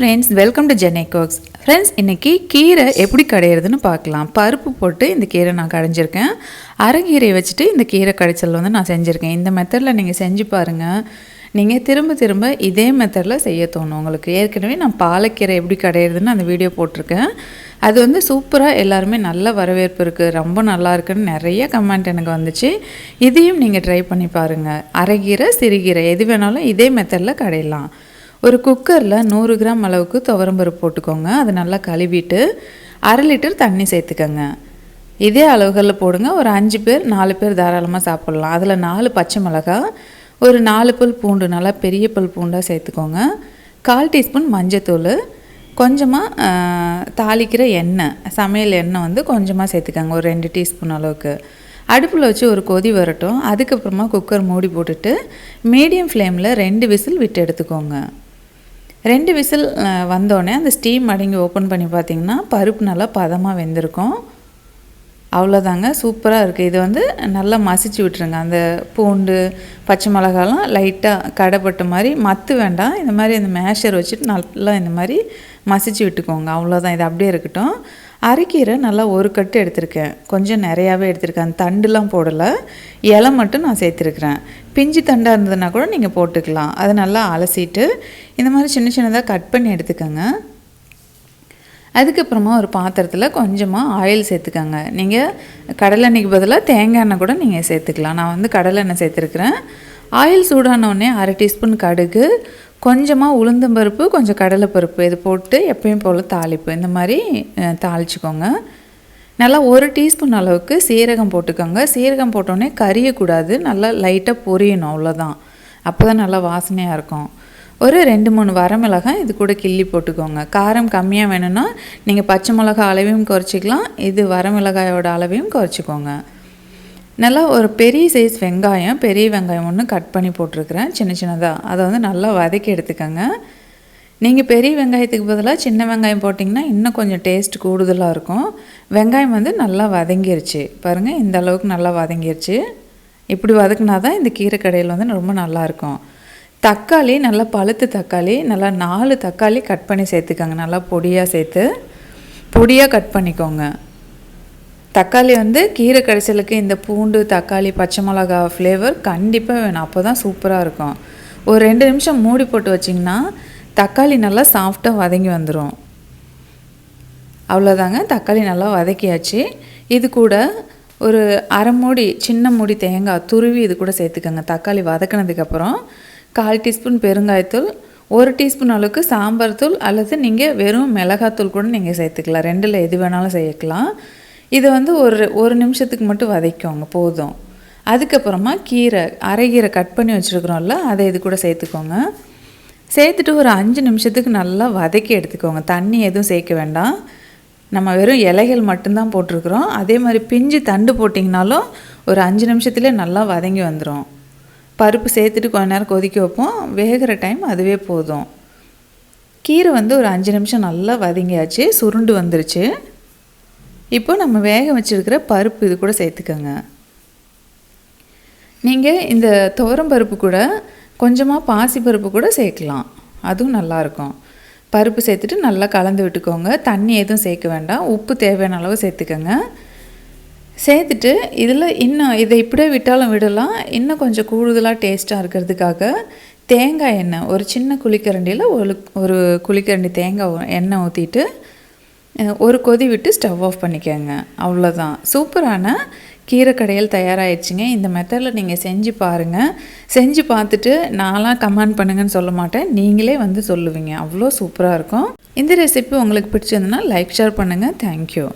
Friends welcome to ஜென்னை கோக்ஸ் friends இன்றைக்கி கீரை எப்படி கடையிறதுன்னு பார்க்கலாம். பருப்பு போட்டு இந்த கீரை நான் கடைஞ்சிருக்கேன். அரைக்கீரையை வச்சுட்டு இந்த கீரை கடைச்சல் வந்து நான் செஞ்சுருக்கேன். இந்த மெத்தடில் நீங்கள் செஞ்சு பாருங்கள் நீங்கள் திரும்ப திரும்ப இதே மெத்தடில் செய்ய தோணும் உங்களுக்கு. ஏற்கனவே நான் பாலக்கீரை எப்படி கடையிறதுன்னு அந்த வீடியோ போட்டிருக்கேன். அது வந்து சூப்பராக எல்லாருமே நல்ல வரவேற்பு இருக்குது ரொம்ப நல்லா இருக்குன்னு நிறைய கமெண்ட் எனக்கு வந்துச்சு. இதையும் நீங்கள் ட்ரை பண்ணி பாருங்கள் அரைக்கீரை சிறுகீரை எது வேணாலும் இதே மெத்தடில் கடையலாம். ஒரு குக்கரில் நூறு கிராம் அளவுக்கு துவரம்பருப்பு போட்டுக்கோங்க. அதை நல்லா கழுவிட்டு அரை லிட்டர் தண்ணி சேர்த்துக்கோங்க. இதே அளவுகளில் போடுங்க. ஒரு அஞ்சு பேர் நாலு பேர் தாராளமாக சாப்பிட்லாம். அதில் நாலு பச்சை மிளகாய் ஒரு நாலு பல் பூண்டு நல்லா பெரிய பல் பூண்டாக சேர்த்துக்கோங்க. கால் டீஸ்பூன் மஞ்சத்தூள் கொஞ்சமாக தாளிக்கிற எண்ணெய் சமையல் எண்ணெய் வந்து கொஞ்சமாக சேர்த்துக்கோங்க. ஒரு ரெண்டு டீஸ்பூன் அளவுக்கு. அடுப்பில் வச்சு ஒரு கொதி வரட்டும். அதுக்கப்புறமா குக்கர் மூடி போட்டுட்டு மீடியம் ஃப்ளேமில் ரெண்டு விசில் விட்டு எடுத்துக்கோங்க. ரெண்டு விசில் வந்தோடனே அந்த ஸ்டீம் அடங்கி ஓப்பன் பண்ணி பார்த்தீங்கன்னா பருப்பு நல்லா பதமாக வெந்திருக்கும். அவ்வளோதாங்க சூப்பராக இருக்குது இது வந்து நல்லா மசிச்சு விட்டுருங்க. அந்த பூண்டு பச்சை மிளகாலாம் லைட்டாக கடைப்பட்ட மாதிரி மத்து வேண்டாம். இந்த மாதிரி அந்த மேஷர் வச்சுட்டு நல்லா இந்த மாதிரி மசிச்சு விட்டுக்கோங்க. அவ்வளோதான். இது அப்படியே இருக்கட்டும். அரைக்கீரை நல்லா ஒரு கட்டு எடுத்திருக்கேன். கொஞ்சம் நிறையாவே எடுத்திருக்கேன். அந்த தண்டுலாம் போடலை. இலை மட்டும் நான் சேர்த்துருக்குறேன். பிஞ்சு தண்டாக இருந்ததுன்னா கூட நீங்கள் போட்டுக்கலாம். அதை நல்லா அலசிட்டு இந்த மாதிரி சின்ன சின்னதாக கட் பண்ணி எடுத்துக்கோங்க. அதுக்கப்புறமா ஒரு பாத்திரத்தில் கொஞ்சமாக ஆயில் சேர்த்துக்கோங்க. நீங்கள் கடலெண்ணெய்க்கு பதிலாக தேங்காய் எண்ணெய் கூட நீங்கள் சேர்த்துக்கலாம். நான் வந்து கடலெண்ணெய் சேர்த்துருக்குறேன். ஆயில் சூடானோடனே அரை டீஸ்பூன் கடுகு கொஞ்சமாக உளுந்தம்பருப்பு கொஞ்சம் கடலைப்பருப்பு இது போட்டு எப்பயும் போல் தாளிப்பு. இந்த மாதிரி தாளிச்சுக்கோங்க. நல்லா ஒரு டீஸ்பூன் அளவுக்கு சீரகம் போட்டுக்கோங்க. சீரகம் போட்டோடனே கரியக்கூடாது நல்லா லைட்டாக பொரியணும் அவ்வளோதான் அப்போ தான் நல்லா வாசனையாக இருக்கும். ஒரு ரெண்டு மூணு வரமிளகாய் இது கூட கிள்ளி போட்டுக்கோங்க. காரம் கம்மியாக வேணும்னா நீங்கள் பச்சை மிளகாய் அளவையும் குறைச்சிக்கலாம். இது வரமிளகாயோட அளவையும் குறைச்சிக்கோங்க. நல்லா ஒரு பெரிய சைஸ் வெங்காயம் பெரிய வெங்காயம் ஒன்று கட் பண்ணி போட்டிருக்கிறேன். சின்ன சின்னதாக அதை வந்து நல்லா வதக்கி எடுத்துக்கோங்க. நீங்கள் பெரிய வெங்காயத்துக்கு பதிலாக சின்ன வெங்காயம் போட்டிங்கன்னா இன்னும் கொஞ்சம் டேஸ்ட் கூடுதலாக இருக்கும். வெங்காயம் வந்து நல்லா வதங்கிருச்சு. பாருங்கள் இந்த அளவுக்கு நல்லா வதங்கிருச்சு. இப்படி வதக்குனா தான் இந்த கீரை கடையில் வந்து ரொம்ப நல்லாயிருக்கும் தக்காளி நல்லா பழுத்து தக்காளி நல்லா நாலு தக்காளி கட் பண்ணி சேர்த்துக்கோங்க. நல்லா பொடியாக சேர்த்து. பொடியாக கட் பண்ணிக்கோங்க. தக்காளி வந்து கீரை கடைசலுக்கு இந்த பூண்டு தக்காளி பச்சை மிளகா ஃப்ளேவர் கண்டிப்பாக வேணும். அப்போ தான் சூப்பராக இருக்கும். ஒரு ரெண்டு நிமிஷம் மூடி போட்டு வச்சிங்கன்னா தக்காளி நல்லா சாஃப்டாக வதங்கி வந்துடும் அவ்வளோதாங்க தக்காளி நல்லா வதக்கியாச்சு. இது கூட ஒரு அரை மூடி சின்ன மூடி தேங்காய் துருவி இது கூட சேர்த்துக்கோங்க. தக்காளி வதக்கினதுக்கப்புறம் கால் டீஸ்பூன் பெருங்காயத்தூள் ஒரு டீஸ்பூன் அளவுக்கு சாம்பார் தூள் அல்லது நீங்கள் வெறும் மிளகாத்தூள் கூட நீங்கள் சேர்த்துக்கலாம். ரெண்டில் எது வேணாலும் சேர்க்கலாம். இதை வந்து ஒரு ஒரு நிமிஷத்துக்கு மட்டும் வதைக்கோங்க போதும். அதுக்கப்புறமா கீரை அரைகீரை கட் பண்ணி வச்சுருக்குறோம்ல அதை இது கூட சேர்த்துக்கோங்க. சேர்த்துட்டு ஒரு அஞ்சு நிமிஷத்துக்கு நல்லா வதக்கி எடுத்துக்கோங்க. தண்ணி எதுவும் சேர்க்க வேண்டாம். நம்ம வெறும் இலைகள் மட்டும்தான் போட்டிருக்குறோம். அதே மாதிரி பிஞ்சு தண்டு போட்டிங்கனாலும் ஒரு அஞ்சு நிமிஷத்துலேயே நல்லா வதங்கி வந்துடும் பருப்பு சேர்த்துட்டு கொஞ்ச நேரம் கொதிக்க வைப்போம். வேகிற டைம் அதுவே போதும். கீரை வந்து ஒரு அஞ்சு நிமிஷம் நல்லா வதங்கியாச்சு. சுருண்டு வந்துருச்சு. இப்போ நம்ம வேக வச்சுருக்கிற பருப்பு இது கூட சேர்த்துக்கோங்க. நீங்கள் இந்த துவரம் பருப்பு கூட கொஞ்சமாக பாசி பருப்பு கூட சேர்க்கலாம். அதுவும் நல்லாயிருக்கும் பருப்பு சேர்த்துட்டு நல்லா கலந்து விட்டுக்கோங்க. தண்ணி எதுவும் சேர்க்க வேண்டாம். உப்பு தேவையான அளவு சேர்த்துக்கோங்க. சேர்த்துட்டு இதில் இன்னும் இதை இப்படியே விட்டாலும் விடலாம். இன்னும் கொஞ்சம் கூடுதலாக டேஸ்ட்டாக இருக்கிறதுக்காக தேங்காய் எண்ணெய் ஒரு சின்ன குழிக்கரண்டியில் ஒரு ஒரு குழிக்கரண்டி தேங்காய் எண்ணெய் ஊற்றிட்டு ஒரு கொதி விட்டு ஸ்டவ் ஆஃப் பண்ணிக்கோங்க. அவ்வளோதான் சூப்பரான கீரை கடையில் தயாராகிடுச்சிங்க இந்த மெத்தடில் நீங்கள் செஞ்சு பாருங்கள் செஞ்சு பார்த்துட்டு நான்லாம் கமெண்ட் பண்ணுங்கன்னு சொல்ல மாட்டேன். நீங்களே வந்து சொல்லுவீங்க. அவ்வளோ சூப்பராக இருக்கும். இந்த ரெசிபி உங்களுக்கு பிடிச்சிருந்ததுன்னா லைக் ஷேர் பண்ணுங்கள் தேங்க்யூ